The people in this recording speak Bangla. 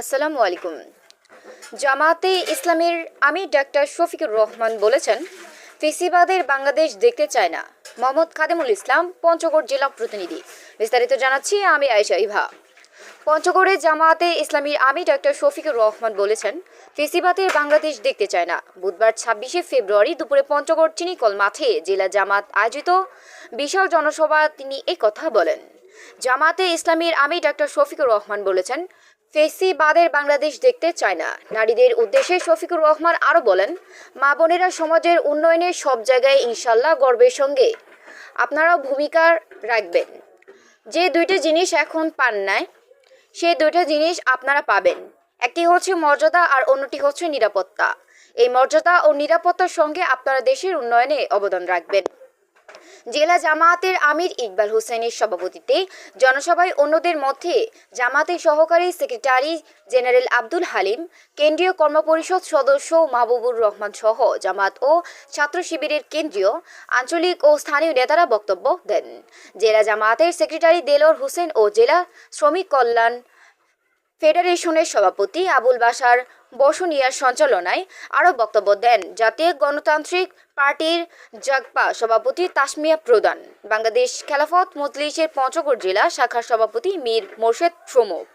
আসসালামু আলাইকুম। জামাতে ইসলামের আমির ডাক্তার শফিকুর রহমান বলেছেন, ফেসিবাদের বাংলাদেশ দেখতে চায় না। মোহাম্মদ খাদেমুল ইসলাম, পঞ্চগড় জেলা প্রতিনিধি। বিস্তারিত জানাচ্ছি আমি আয়েশা ইভা। পঞ্চগড়ে জামাতে ইসলামীর আমি ডাক্তার শফিকুর রহমান বলেছেন, ফেসিবাদের বাংলাদেশ দেখতে চায় না। বুধবার ছাব্বিশে ফেব্রুয়ারি দুপুরে পঞ্চগড় চিনিকল মাঠে জেলা জামাত আয়োজিত বিশাল জনসভা তিনি কথা বলেন। জামাতে ইসলামীর আমি ডাক্তার শফিকুর রহমান বলেছেন, ফেসিবাদের বাংলাদেশ দেখতে চায় না। নারীদের উদ্দেশ্যে শফিকুর রহমান আরও বলেন, মা বোনেরা সমাজের উন্নয়নে সব জায়গায় ইনশাল্লাহ গর্বের সঙ্গে। আপনারাও ভূমিকা রাখবেন। যে দুইটা জিনিস এখন পান নাই সেই দুইটা জিনিস আপনারা পাবেন। একটি হচ্ছে মর্যাদা আর অন্যটি হচ্ছে নিরাপত্তা। এই মর্যাদা ও নিরাপত্তার সঙ্গে আপনারা দেশের উন্নয়নে অবদান রাখবেন। জেলা জামায়াতের আমির ইকবাল হোসেনের সভাপতিত্বে জনসভায় অন্যদের মধ্যে জামাতের সহকারী সেক্রেটারি জেনারেল আব্দুল হালিম, কেন্দ্রীয় কর্মপরিষদ সদস্য মাহবুবুর রহমান সহ জামাত ও ছাত্র শিবিরের কেন্দ্রীয়, আঞ্চলিক ও স্থানীয় নেতারা বক্তব্য দেন। জেলা জামায়াতের সেক্রেটারি দেলোর হোসেন ও জেলা শ্রমিক কল্যাণ ফেডারেশনের সভাপতি আবুল বাসার বসুনিয়ার সঞ্চালনায় আরও বক্তব্য দেন জাতীয় গণতান্ত্রিক পার্টির জাগপা সভাপতি তাসমিয়া প্রদান বাংলাদেশ খেলাফত মজলিসের পঞ্চগড় জেলা শাখার সভাপতি মীর মোর্শেদ প্রমুখ।